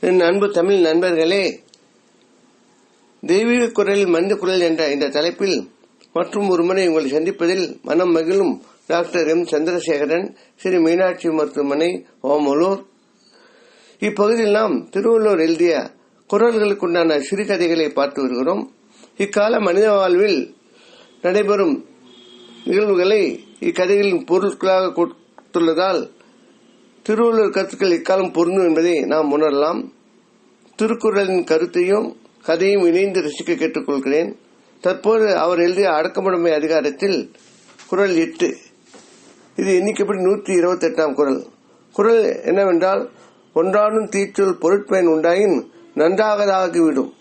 என் அன்பு தமிழ் நண்பர்களே தெய்வீக குரல் மனித குரல் என்ற இந்த தலைப்பில் மற்றும் ஒரு முறை உங்களை சந்திப்பதில் மனம் மகிழும் டாக்டர் எம். சந்திரசேகரன் ஸ்ரீ மீனாட்சி மருத்துவமனை ஓமலூர். இப்பகுதியில் நாம் திருவள்ளூர் எழுதிய குரல்களுக்குண்டான சிறுகதைகளை பார்த்து வருகிறோம். இக்கால மனித வாழ்வில் நடைபெறும் நிகழ்வுகளை இக்கதைகளின் பொருட்களாக கொடுத்துள்ளதால் திருவள்ளுவர் கருத்துக்கள் இக்காலம் பொருந்தும் என்பதை நாம் உணரலாம். திருக்குறளின் கருத்தையும் கதையும் இணைந்து ரசிக்க கேட்டுக்கொள்கிறேன். தற்போது அவர் எழுதிய அடக்கமுடைமை அதிகாரத்தில் குரல் எட்டு. இது எண்ணிக்கைப்படி நூற்றி இருபத்தி எட்டாம் குரல். குரல் என்னவென்றால் ஒன்றாடும் தீச்சொல் பொருட்பயன் உண்டாயின் நன்றாகதாகிவிடும்.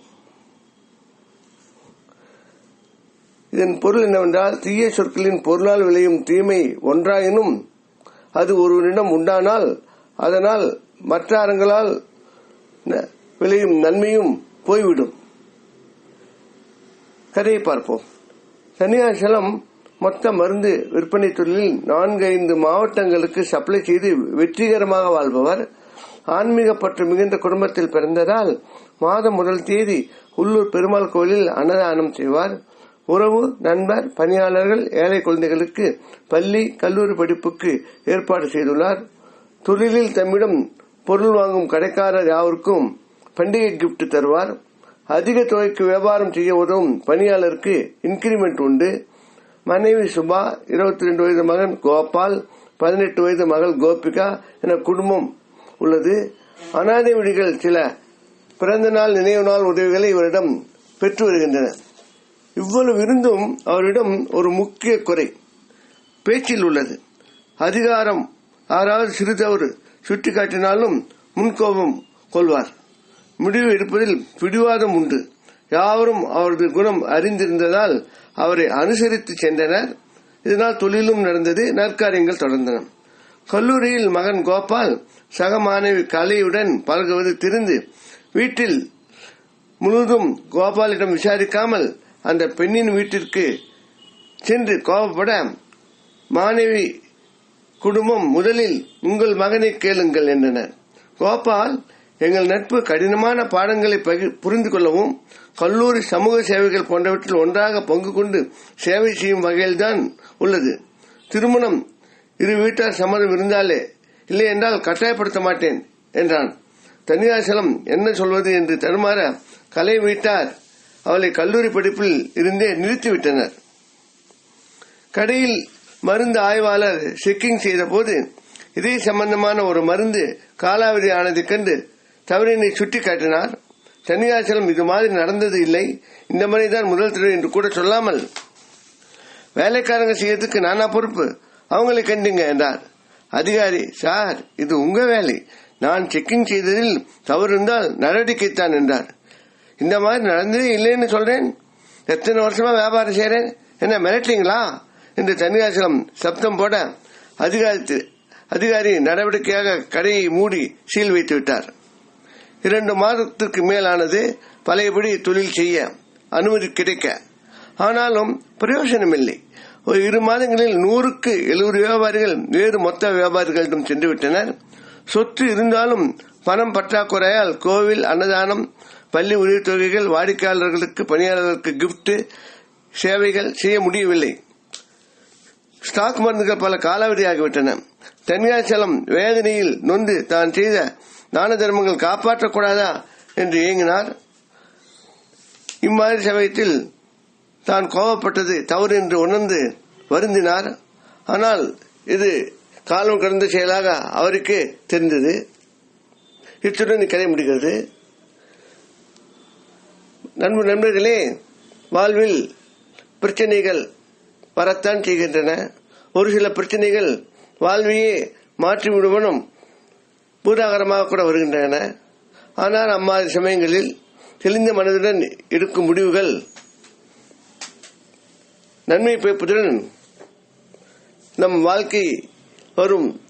இதன் பொருள் என்னவென்றால் தீய சொற்களின் பொருளால் விளையும் தீமை ஒன்றாயினும் அது ஒருவரிடம் உண்டானால் அதனால் மற்றாரங்களால் விளையும் நன்மையும் போய்விடும். கதையை பார்ப்போம். சன்னியாசலம் மொத்த மருந்து விற்பனை தொழிலில் நான்கு ஐந்து மாவட்டங்களுக்கு சப்ளை செய்து வெற்றிகரமாக வாழ்பவர். ஆன்மீக பற்று மிகுந்த குடும்பத்தில் பிறந்ததால் மாதம் முதல் தேதி உள்ளூர் பெருமாள் கோயிலில் அன்னதானம் செய்வார். உறவு நண்பர் பணியாளர்கள் ஏழை குழந்தைகளுக்கு பள்ளி கல்லூரி படிப்புக்கு ஏற்பாடு செய்துள்ளார். தொழிலில் தம்மிடம் பொருள் வாங்கும் கடைக்காரர் யாவருக்கும் பண்டிகை கிப்ட் தருவார். அதிக தொகைக்கு வியாபாரம் செய்ய உதவும் பணியாளருக்கு இன்கிரிமெண்ட் உண்டு. மனைவி சுபா இருபத்தி ரெண்டு வயது மகன் கோபால் பதினெட்டு வயது மகள் கோபிகா என குடும்பம் உள்ளது. அனாதை விடிகள் சில. பிறந்த நாள் நினைவு நாள் உதவிகளை இவரிடம் பெற்று வருகின்றன இவ்வளவு இருந்தும் அவரிடம் ஒரு முக்கிய குறை. பேச்சில் உள்ளது. அதிகாரம் யாராவது சிறிதவறு சுட்டிக்காட்டினாலும் முன்கோபம் கொள்வார். முடிவு எடுப்பதில் பிடிவாதம் உண்டு. யாவரும் அவரது குணம் அறிந்திருந்ததால் அவரை அனுசரித்து சென்றனர். இதனால் தொழிலும் நடந்தது நற்காரியங்கள் தொடர்ந்தன. கல்லூரியில் மகன் கோபால் சக மாணவி கலையுடன் பழகுவது தெரிந்து வீட்டில் முழுதும் கோபாலிடம் விசாரிக்காமல் அந்த பெண்ணின் வீட்டிற்கு சென்று கோபப்பட மாணவி குடும்பம் முதலில் உங்கள் மகனை கேளுங்கள் என்றனர். கோபால் எங்கள் நட்பு கடினமான பாடங்களை புரிந்து கொள்ளவும் கல்லூரி சமூக சேவைகள் போன்றவற்றில் ஒன்றாக பங்கு கொண்டு சேவை செய்யும் வகையில்தான் உள்ளது. திருமணம் இரு வீட்டார் சம்மதம் இருந்தாலே இல்லை என்றால் கட்டாயப்படுத்த மாட்டேன் என்றான். தனியாசலம் என்ன சொல்வது? என்று தருமாற கலை வீட்டார் அவளை கல்லூரி படிப்பில் இருந்தே நிறுத்திவிட்டனர். கடையில் மருந்து ஆய்வாளர் செக்கிங் செய்தபோது இதே சம்பந்தமான ஒரு மருந்து காலாவதி ஆனதை கண்டு தவறினை சுட்டி காட்டினார் சன்னியாசலம் இது மாதிரி நடந்தது இல்லை. இந்த முறைதான் முதல் தடவை என்று கூட சொல்லாமல் வேலைக்காரங்க செய்யறதுக்கு நானா பொறுப்பு? அவங்களை கண்டுங்க என்றார். அதிகாரி சார் இது உங்க வேலை. நான் செக்கிங் செய்ததில் தவறு இருந்தால் நடவடிக்கைத்தான் என்றார். இந்த மாதிரி நடந்ததே இல்லைன்னு சொல்றேன். எத்தனை வருஷமா வியாபாரம் செய்யறேன் என்ன மிரட்டிங்களா என்று தனியாசலம் சப்தம் போட அதிகாரி அதிகாரி நடவடிக்கையாக கடையை மூடி சீல் வைத்து விட்டார். இரண்டு மாதத்திற்கு மேலானது பழையபடி தொழில் செய்ய அனுமதி கிடைக்க. ஆனாலும் பிரயோஜனம் இல்லை ஒரு இரு மாதங்களில் நூறுக்கு எழுபது வியாபாரிகள் வேறு மொத்த வியாபாரிகளிடம் சென்றுவிட்டனர். சொத்து இருந்தாலும் பணம் பற்றாக்குறையால் கோவில் அன்னதானம் பள்ளி உதவித்தொகைகள் வாடிக்கையாளர்களுக்கு பணியாளர்களுக்கு கிப்ட் சேவைகள் செய்ய முடியவில்லை. ஸ்டாக் மருந்துகள் பல காலாவதியாகிவிட்டன. தென்காசலம் வேதனையில் நொந்து தான் செய்த தான தர்மங்கள் காப்பாற்றக்கூடாதா என்று இயங்கினார் இம்மாதிரி சமயத்தில் தான் கோபப்பட்டது தவறு என்று உணர்ந்து வருந்தினார். ஆனால் இது காலம் கடந்த செயலாக அவருக்கு தெரிந்தது. இத்துடன் கதை முடிகிறது. நண்பு நண்பர்களே வாழ்வில் பிரச்சனைகள் வரத்தான் செய்கின்றன. ஒரு சில பிரச்சனைகள் வாழ்வையே மாற்றி விடுவனும் பூதாகரமாக கூட வருகின்றன. ஆனால் அம்மாதிரி சமயங்களில் தெளிந்த மனதுடன் எடுக்கும் முடிவுகள் நன்மை பயப்பதுடன் நம் வாழ்க்கை வரும்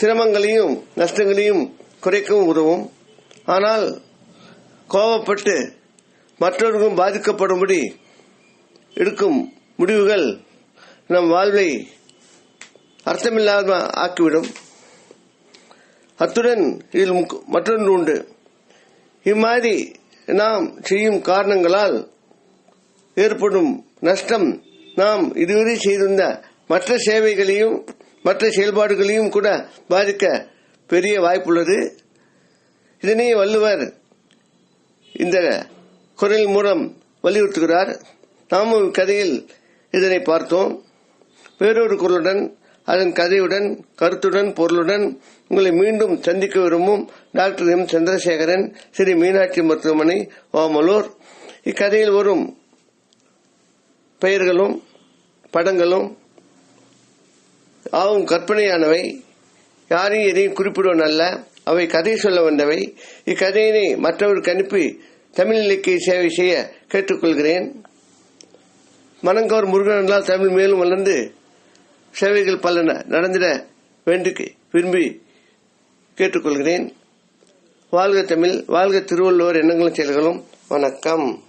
சிரமங்களையும் நஷ்டங்களையும் குறைக்கவும் உதவும். ஆனால் கோபப்பட்டு மற்றவர்களும் பாதிக்கப்படும்படி எடுக்கும் முடிவுகள் நம் வாழ்வை அர்த்தமில்லாத ஆக்கிவிடும். அத்துடன் இதில் மற்றொன்று உண்டு. இம்மாதிரி நாம் செய்யும் காரணங்களால் ஏற்படும் நஷ்டம் நாம் இதுவரை செய்திருந்த மற்ற சேவைகளையும் மற்ற செயல்பாடுகளையும் கூட பாதிக்க பெரிய வாய்ப்புள்ளது. இதனை வள்ளுவர் இந்த குரல் மூலம் வலியுறுத்துகிறார். நாமும் கதையில் இதனை பார்த்தோம். வேறொரு குரலுடன் அதன் கதையுடன் கருத்துடன் பொருளுடன் உங்களை மீண்டும் சந்திக்க விரும்பும் டாக்டர் எம். சந்திரசேகரன் ஸ்ரீ மீனாட்சி மருத்துவமனை ஓமலூர். இக்கதையில் வரும் பெயர்களும் படங்களும் ஆவும் கற்பனையானவை. யாரையும் எதையும் குறிப்பிடுவன் அல்ல அவை கதை சொல்ல வந்தவை. இக்கதையினை மற்றவருக்கு அனுப்பி தமிழ் இலக்கிய சேவை செய்ய கேட்டுக்கொள்கிறேன். மனங்கவர் முருகனால் தமிழ் மேலும் வளர்ந்து சேவைகள் பல நடந்திட வேண்டி விரும்பி கேட்டுக்கொள்கிறேன். வாழ்க தமிழ் வாழ்க திருவள்ளுவர் எண்ணங்களும் செயல்களும். வணக்கம்.